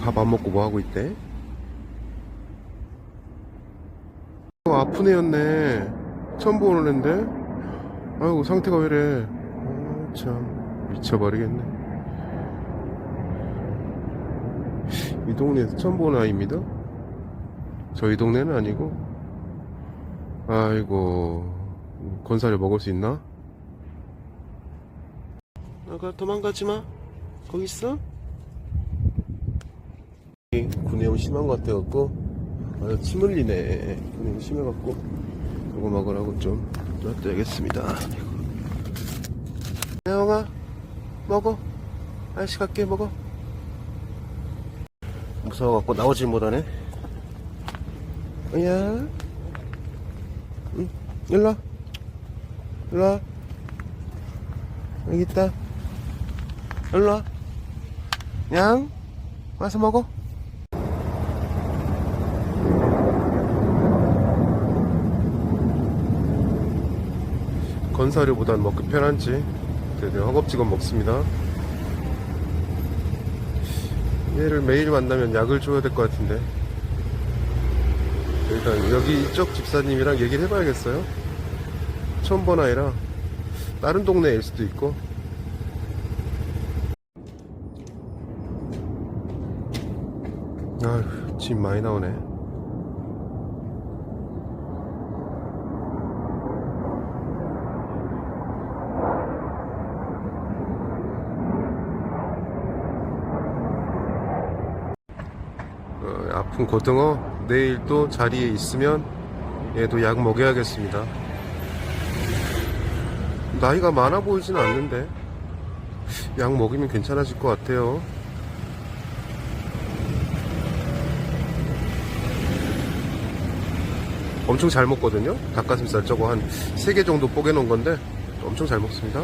밥 안 먹고 뭐 하고 있대? 어, 아픈 애였네. 처음 보는 애인데? 아이고, 상태가 왜 이래. 아, 참. 미쳐버리겠네. 이 동네에서 처음 보는 아이입니다. 저희 동네는 아니고. 아이고, 건사를 먹을 수 있나? 아가 도망가지 마. 거기 있어? 구내염 심한 것 같아갖고 아, 침 흘리네. 구내염 심해갖고 이거 먹으라고 좀 놔둬야겠습니다. 영아 먹어. 아저씨 갈게 먹어. 무서워갖고 나오질 못하네. 야, 응, 일로 와. 일로 와. 여기 있다. 일로 와. 양, 와서 먹어. 건사료보단 먹기 편한지 그래도 허겁지겁 먹습니다. 얘를 매일 만나면 약을 줘야 될 것 같은데 일단 여기 이쪽 집사님이랑 얘기를 해봐야겠어요. 처음 본 아이라 다른 동네일 수도 있고 아휴 짐 많이 나오네 아픈 고등어 내일 또 자리에 있으면 얘도 약 먹여야겠습니다. 나이가 많아 보이진 않는데 약 먹이면 괜찮아질 것 같아요. 엄청 잘 먹거든요. 닭가슴살 저거 한 3개 정도 뽀개 놓은 건데 엄청 잘 먹습니다